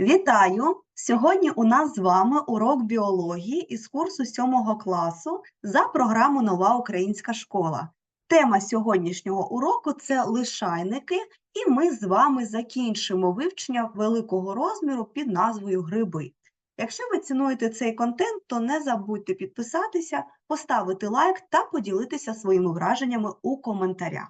Вітаю! Сьогодні у нас з вами урок біології із курсу 7 класу за програму Нова Українська школа. Тема сьогоднішнього уроку це лишайники, і ми з вами закінчимо вивчення великого розміру під назвою Гриби. Якщо ви цінуєте цей контент, то не забудьте підписатися, поставити лайк та поділитися своїми враженнями у коментарях.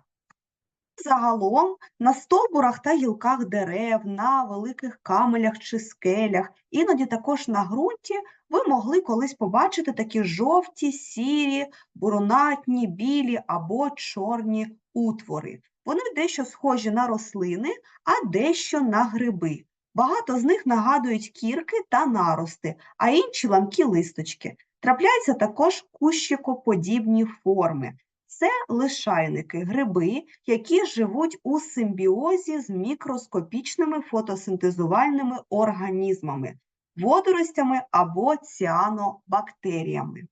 Загалом на стовбурах та гілках дерев, на великих камелях чи скелях, іноді також на ґрунті ви могли колись побачити такі жовті, сірі, бурунатні, білі або чорні утвори. Вони дещо схожі на рослини, а дещо на гриби. Багато з них нагадують кірки та нарости, а інші ламкі листочки. Трапляються також кущикоподібні форми. Це лишайники, гриби, які живуть у симбіозі з мікроскопічними фотосинтезувальними організмами, водоростями або ціанобактеріями.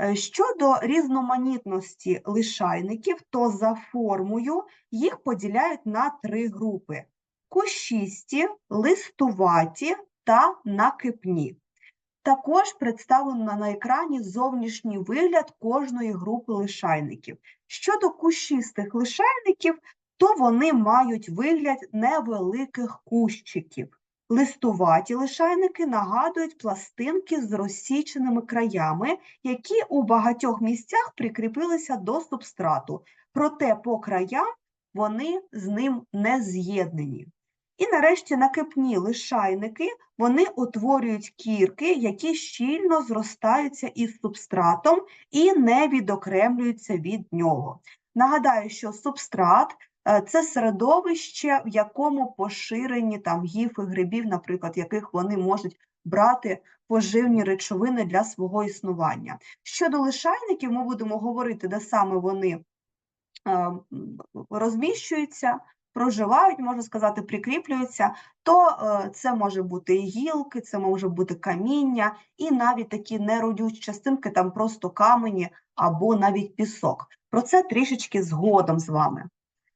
Е, Щодо різноманітності лишайників, то за формою їх поділяють на три групи: кущисті, листуваті та накипні. Також представлено на екрані зовнішній вигляд кожної групи лишайників. Щодо кущистих лишайників, то вони мають вигляд невеликих кущиків. Листуваті лишайники нагадують пластинки з розсіченими краями, які у багатьох місцях прикріпилися до субстрату, проте по краям вони з ним не з'єднані. І нарешті накипні лишайники вони утворюють кірки, які щільно зростаються із субстратом і не відокремлюються від нього. Нагадаю, що субстрат е, це середовище, в якому поширені там гіфи грибів, наприклад, яких вони можуть брати поживні речовини для свого існування. Щодо лишайників, ми будемо говорити, де саме вони е, розміщуються проживають, можна сказати, прикріплюються, то е, це може бути гілки, це може бути каміння, і навіть такі неродючі частинки, там просто камені або навіть пісок. Про це трішечки згодом з вами.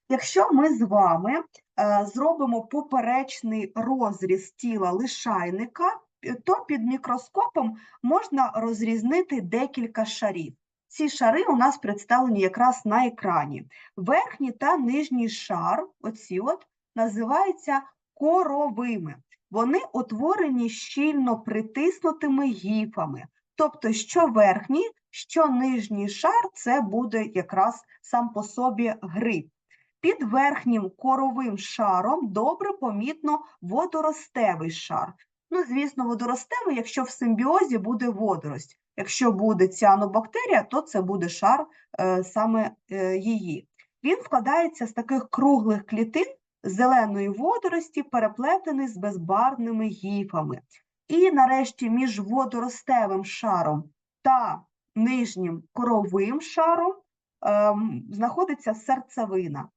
Якщо ми з вами е, зробимо поперечний розріз тіла лишайника, то під мікроскопом можна розрізнити декілька шарів. Ці шари у нас представлені якраз на екрані. Верхній та нижній шар, оці от, називаються коровими. Вони утворені щільно притиснутими гіфами. Тобто, що верхній, що нижній шар це буде якраз сам по собі гриб. Під верхнім коровим шаром добре помітно водоростевий шар. Ну, звісно, водоростевий, якщо в симбіозі буде водорость. Якщо буде ціанобактерія, то це буде шар е, саме е, її. Він складається з таких круглих клітин зеленої водорості, переплетений з безбарвними гіфами. І нарешті між водоростевим шаром та нижнім коровим шаром е, знаходиться серцевина.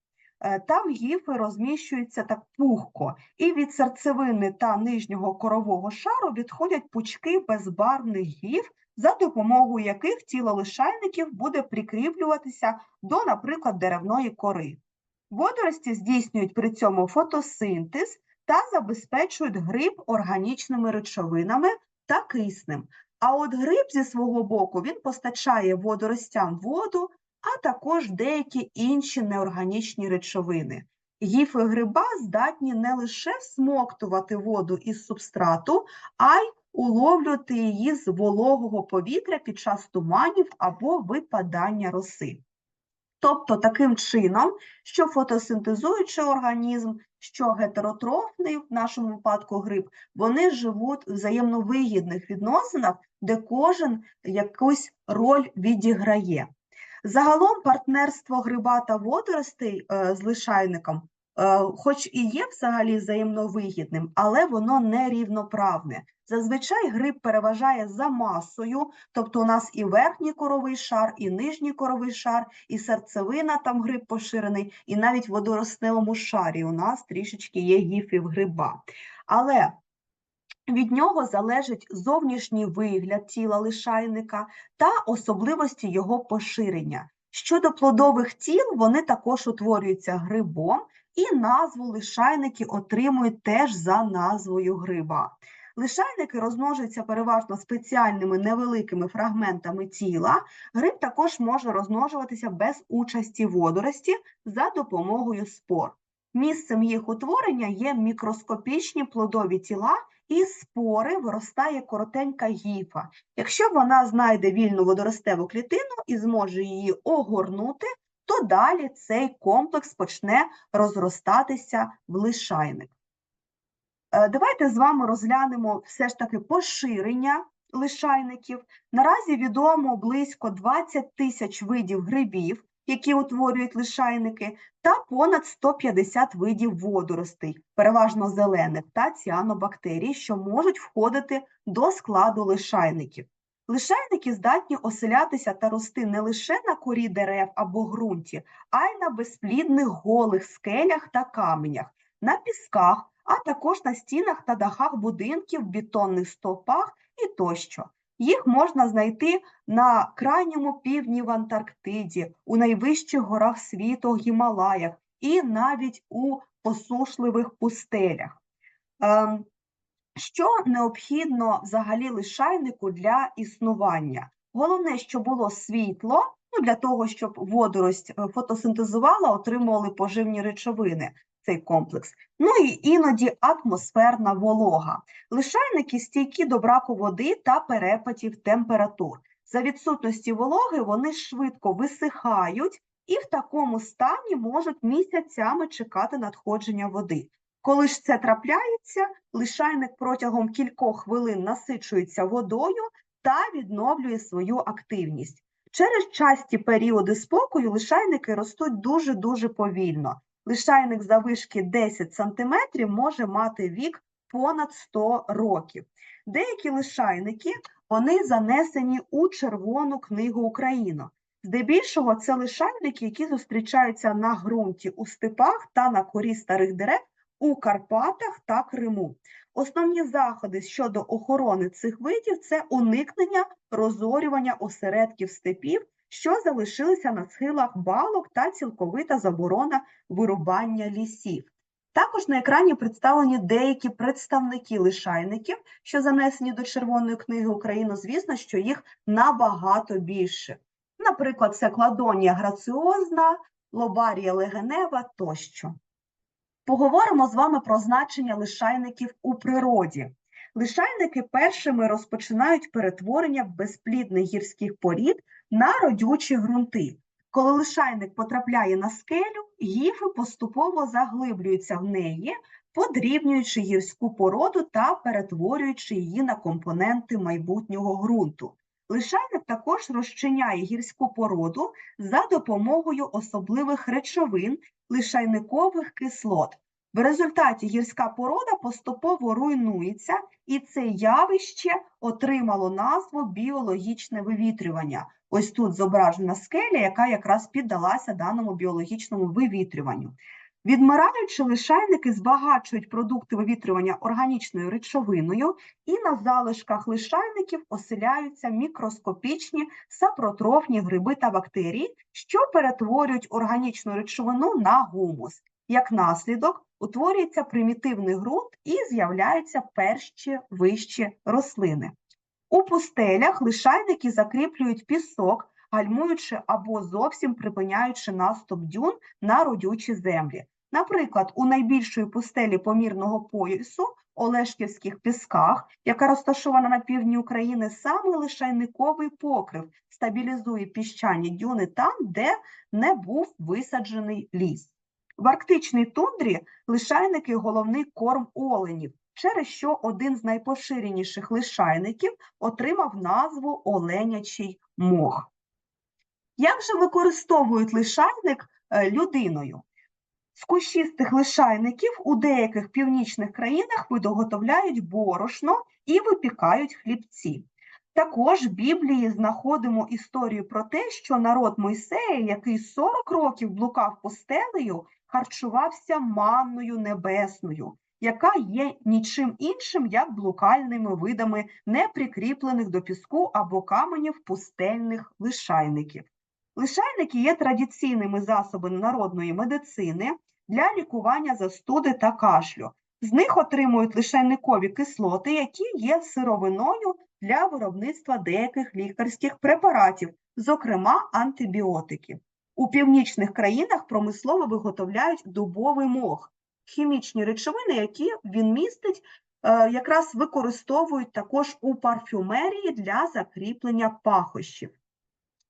Е, там гіфи розміщуються так пухко, і від серцевини та нижнього корового шару відходять пучки безбарвних гіф, за допомогою яких тіло лишайників буде прикріплюватися до, наприклад, деревної кори. Водорості здійснюють при цьому фотосинтез та забезпечують гриб органічними речовинами та киснем. А от гриб зі свого боку він постачає водоростям воду, а також деякі інші неорганічні речовини. Гіфи гриба здатні не лише всмоктувати воду із субстрату, а й уловлювати її з вологого повітря під час туманів або випадання роси. Тобто, таким чином, що фотосинтезуючий організм, що гетеротрофний, в нашому випадку гриб, вони живуть в взаємно вигідних відносинах, де кожен якусь роль відіграє. Загалом партнерство гриба та водоростей е, з лишайником, е, хоч і є взагалі взаємно вигідним, але воно не рівноправне. Зазвичай гриб переважає за масою, тобто у нас і верхній коровий шар, і нижній коровий шар, і серцевина там гриб поширений, і навіть в водорослевому шарі у нас трішечки є гіфів гриба. Але від нього залежить зовнішній вигляд тіла лишайника та особливості його поширення. Щодо плодових тіл, вони також утворюються грибом, і назву лишайники отримують теж за назвою гриба. Лишайники розмножуються переважно спеціальними невеликими фрагментами тіла. Гриб також може розмножуватися без участі водорості за допомогою спор. Місцем їх утворення є мікроскопічні плодові тіла, і з спори виростає коротенька гіфа. Якщо вона знайде вільну водоростеву клітину і зможе її огорнути, то далі цей комплекс почне розростатися в лишайник. Е, Давайте з вами розглянемо все ж таки поширення лишайників. Наразі відомо близько 20 тисяч видів грибів, які утворюють лишайники, та понад 150 видів водоростей, переважно зелених та ціанобактерій, що можуть входити до складу лишайників. Лишайники здатні оселятися та рости не лише на корі дерев або ґрунті, а й на безплідних голих скелях та каменях, на пісках, а також на стінах та дахах будинків, бетонних стовпах і тощо. Їх можна знайти на крайньому півдні в Антарктиді, у найвищих горах світу Гімалаях і навіть у посушливих пустелях. Ем, Що необхідно взагалі лишайнику для існування? Головне, щоб було світло, ну, для того, щоб водорость е, фотосинтезувала, отримували поживні речовини цей комплекс. Ну і іноді атмосферна волога. Лишайники стійкі до браку води та перепадів температур. За відсутності вологи вони швидко висихають і в такому стані можуть місяцями чекати надходження води. Коли ж це трапляється, лишайник протягом кількох хвилин насичується водою та відновлює свою активність. Через часті періоди спокою лишайники ростуть дуже-дуже повільно. Лишайник завишки 10 см може мати вік понад 100 років. Деякі лишайники вони занесені у Червону книгу України. Здебільшого це лишайники, які зустрічаються на ґрунті у степах та на корі старих дерев у Карпатах та Криму. Основні заходи щодо охорони цих видів це уникнення розорювання осередків степів, що залишилися на схилах балок та цілковита заборона вирубання лісів. Також на екрані представлені деякі представники лишайників, що занесені до Червоної книги України. Звісно, що їх набагато більше. Наприклад, це кладонія граціозна, лобарія легенева тощо. Поговоримо з вами про значення лишайників у природі. Лишайники першими розпочинають перетворення безплідних гірських порід на родючі ґрунти. Коли лишайник потрапляє на скелю, гіфи поступово заглиблюються в неї, подрібнюючи гірську породу та перетворюючи її на компоненти майбутнього ґрунту. Лишайник також розчиняє гірську породу за допомогою особливих речовин лишайникових кислот. В результаті гірська порода поступово руйнується, і це явище отримало назву біологічне вивітрювання. Ось тут зображена скеля, яка якраз піддалася даному біологічному вивітрюванню. Відмираючи, лишайники збагачують продукти вивітрювання органічною речовиною, і на залишках лишайників оселяються мікроскопічні сапротрофні гриби та бактерії, що перетворюють органічну речовину на гумус. Як наслідок, утворюється примітивний ґрунт і з'являються перші вищі рослини. У пустелях лишайники закріплюють пісок, гальмуючи або зовсім припиняючи наступ дюн на родючі землі. Наприклад, у найбільшої пустелі помірного поясу Олешківських пісках, яка розташована на півдні України, саме лишайниковий покрив стабілізує піщані дюни там, де не був висаджений ліс. В арктичній тундрі лишайники головний корм оленів, через що один з найпоширеніших лишайників отримав назву оленячий мох. Як же використовують лишайник е, людиною? З кущистих лишайників у деяких північних країнах видоготовляють борошно і випікають хлібці. Також в Біблії знаходимо історію про те, що народ Мойсея, який 40 років блукав постелею, харчувався манною небесною, яка є нічим іншим, як блукальними видами неприкріплених до піску або каменів пустельних лишайників. Лишайники є традиційними засобами народної медицини. для лікування застуди та кашлю. З них отримують лишайникові кислоти, які є сировиною для виробництва деяких лікарських препаратів, зокрема антибіотиків. У північних країнах промислово виготовляють дубовий мох, хімічні речовини, які він містить, е, якраз використовують також у парфюмерії для закріплення пахощів.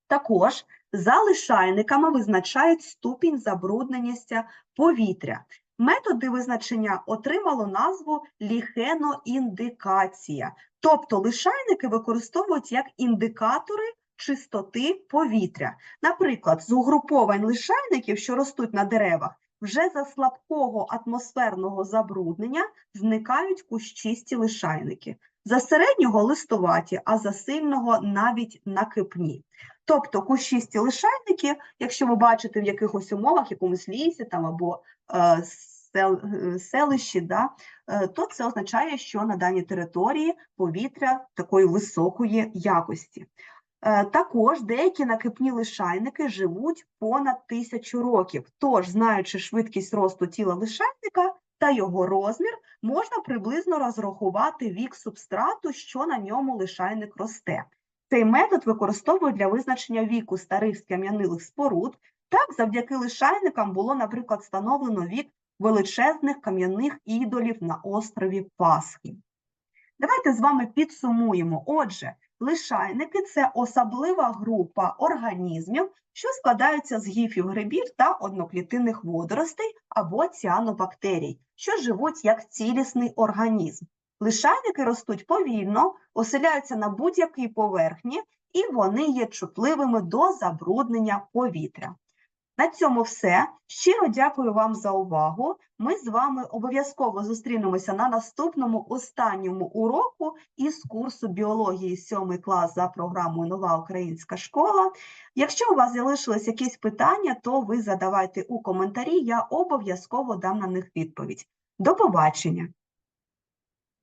Також за лишайниками визначають ступінь забрудненості повітря. Методи визначення отримало назву ліхеноіндикація, тобто лишайники використовують як індикатори чистоти повітря. Наприклад, з угруповань лишайників, що ростуть на деревах, вже за слабкого атмосферного забруднення зникають кущисті лишайники. За середнього листуваті, а за сильного навіть накипні. Тобто кущисті лишайники, якщо ви бачите в якихось умовах, якомусь лісі там або е, сел, е, селищі, да, е, то це означає, що на даній території повітря такої високої якості. Е, Також деякі накипні лишайники живуть понад тисячу років. Тож, знаючи швидкість росту тіла лишайника та його розмір, можна приблизно розрахувати вік субстрату, що на ньому лишайник росте. Цей метод використовують для визначення віку старих скам'янилих споруд. Так, завдяки лишайникам було, наприклад, встановлено вік величезних кам'яних ідолів на острові Пасхи. Давайте з вами підсумуємо. Отже, лишайники це особлива група організмів, що складаються з гіфів грибів та одноклітинних водоростей або ціанобактерій, що живуть як цілісний організм. Лишайники ростуть повільно, оселяються на будь-якій поверхні, і вони є чутливими до забруднення повітря. На цьому все. Щиро дякую вам за увагу. Ми з вами обов'язково зустрінемося на наступному останньому уроку із курсу біології 7 клас за програмою Нова Українська школа. Якщо у вас залишились якісь питання, то ви задавайте у коментарі, я обов'язково дам на них відповідь. До побачення!